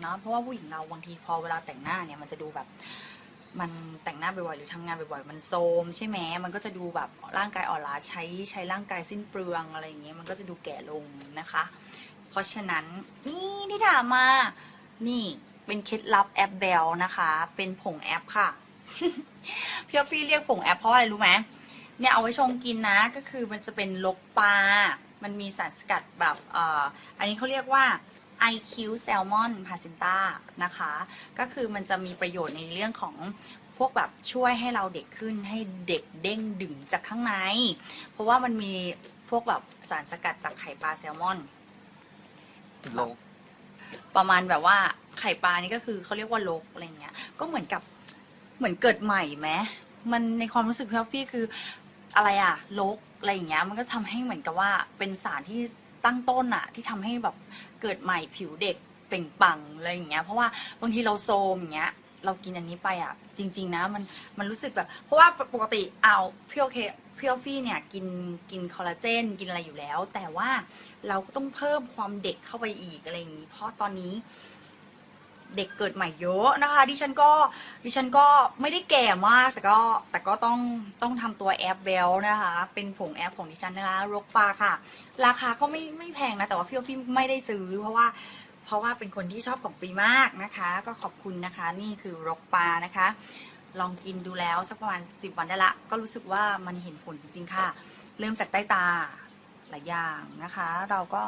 เนาะเพราะว่าผู้หญิงเราบางทีพอเวลาแต่งหน้าเนี่ยมันจะดูแบบ มันแต่งหน้าบ่อยๆหรือทำงานบ่อยๆมันโทมใช่ไหมมันก็จะดูแบบร่างกายอ่อนล้าใช้ใช้ร่างกายสิ้นเปลืองอะไรอย่างเงี้ยมันก็จะดูแก่ลงนะคะ เพราะฉะนั้นนี่ที่ถามมานี่เป็นเคล็ดลับแอปเบลนะคะ เป็นผงแอปค่ะพี่ออฟฟี่เรียกผงแอปเพราะอะไรรู้ไหมเนี่ยเอาไว้ชงกินนะก็คือมันจะเป็นลกปลา มันมีสารสกัดแบบออันนี้เขาเรียกว่า IQ Salmon p a c e n t a นะคะ ก็คือมันจะมีประโยชน์ในเรื่องของพวกแบบช่วยให้เราเด็กขึ้นให้เด็กเด้งดึงจากข้างใน เพราะว่ามันมีพวกแบบสารสกัดจากไข่ปลาแซลมอนโลกประมาณแบบว่าไข่ปลานี่ก็คือเขาเรียกว่าลกอะไรเงี้ย ก็เหมือนกับเหมือนเกิดใหม่ไหมมันในความรู้สึกพี่ออฟฟี่คืออะไรอะลกอะไรอย่างเงี้ย มันก็ทำให้เหมือนกับว่าเป็นสารที่ ตั้งต้นอะที่ทำให้แบบเกิดใหม่ผิวเด็กเปล่งปลังอะไรอย่างเงี้ยเพราะว่าบางทีเราโซมอย่างเงี้ยเรากินอันนี้ไปอะจริง ๆ นะมันมันรู้สึกแบบ เพราะว่าปกติเอาพี่โอเคพี่ออฟฟี่เนี่ยกินกินคอลลาเจนกินอะไรอยู่แล้ว แต่ว่าเราก็ต้องเพิ่มความเด็กเข้าไปอีกอะไรอย่างนี้ เพราะตอนนี้ เด็กเกิดใหม่เยอะนะคะ ดิฉันก็ดิฉันก็ไม่ได้แก่มากแต่ก็แต่ก็ต้องต้องทำตัวแอปเบลนะคะ เป็นผงแอปของดิฉันนะคะรกปลาค่ะ ราคาก็ไม่ไม่แพงนะแต่ว่าพี่โอฟิมไม่ได้ซื้อ เพราะว่าเพราะว่าเป็นคนที่ชอบของฟรีมากนะคะ ก็ขอบคุณนะคะ นี่คือรกปลานะคะ ลองกินดูแล้วสักประมาณ 10 วันได้ละ ก็รู้สึกว่ามันเห็นผลจริงๆค่ะ เริ่มจากใต้ตาหลายอย่างนะคะ เราก็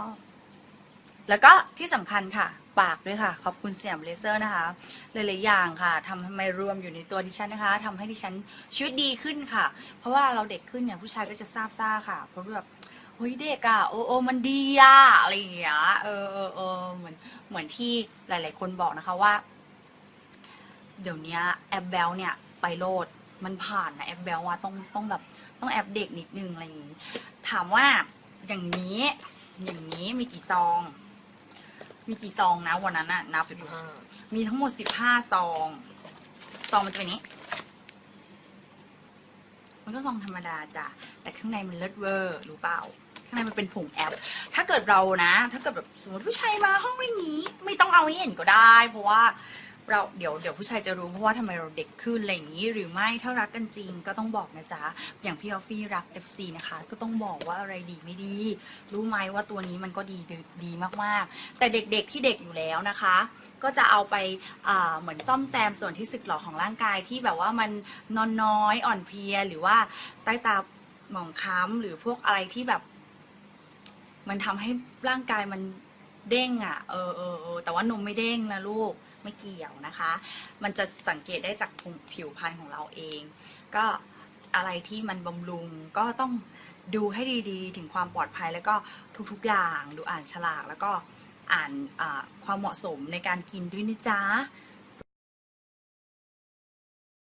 แล้วก็ที่สำคัญค่ะ ปากด้วยค่ะ ขอบคุณสยามเลเซอร์นะคะ หลายๆอย่างค่ะทำให้รวมอยู่ในตัวดิฉันนะคะทำให้ดิฉันชีวิตดีขึ้นค่ะ เพราะว่าเราเด็กขึ้นเนี่ยผู้ชายก็จะทราบซ่าค่ะ เพราะแบบเฮ้ยเด็กอะโอ้โอมันดีอะอะไรอย่างเงี้ยเออเออเออเหมือนเหมือนที่หลาย ๆ คนบอกนะคะว่า เดี๋ยวนี้แอปเบลเนี่ยไปโลดมันผ่านนะแอปเบลว่าต้องต้องแบบต้องแอปเด็กนิดนึงอะไรอย่างนี้ ถามว่าอย่างนี้อย่างนี้มีกี่ซอง มีกี่ซองนะวันนั้นอะนับอยู่มีทั้งหมดสิบห้าซอง ซองมันจะเป็นนี้ มันก็ซองธรรมดาจ้ะ แต่ข้างในมันเลิศเวอร์รู้เปล่า ข้างในมันเป็นผงแอป ถ้าเกิดเรานะ ถ้าเกิดแบบสมมติผู้ชายมาห้องไม่นี้ ไม่ต้องเอาให้เห็นก็ได้ เพราะว่า เราเดี๋ยวเดี๋ยวผู้ชายจะรู้เพราะว่าทำไมเราเด็กขึ้นอะไรอย่างนี้หรือไม่ถ้ารักกันจริงก็ต้องบอกนะจ๊ะอย่างพี่ออฟฟี่รัก FC นะคะ ก็ต้องบอกว่าอะไรดีไม่ดี รู้ไหมว่าตัวนี้มันก็ดีดีดีมากๆ แต่เด็กๆที่เด็กอยู่แล้วนะคะ ก็จะเอาไปเหมือนซ่อมแซมส่วนที่สึกหรอของร่างกายที่แบบว่ามันนอนน้อยอ่อนเพลียหรือว่าใต้ตาหมองคล้ำหรือพวกอะไรที่แบบ มันทำให้ร่างกายมันเด้งอะ่ะเออเออเออแต่ว่านมไม่เด้งนะลูก ไม่เกี่ยวนะคะ มันจะสังเกตได้จากผิวพรรณของเราเอง ก็อะไรที่มันบำรุงก็ต้องดูให้ดีๆ ถึงความปลอดภัยแล้วก็ทุกๆอย่างดูอ่านฉลากแล้วก็อ่านความเหมาะสมในการกินด้วยนะจ๊ะ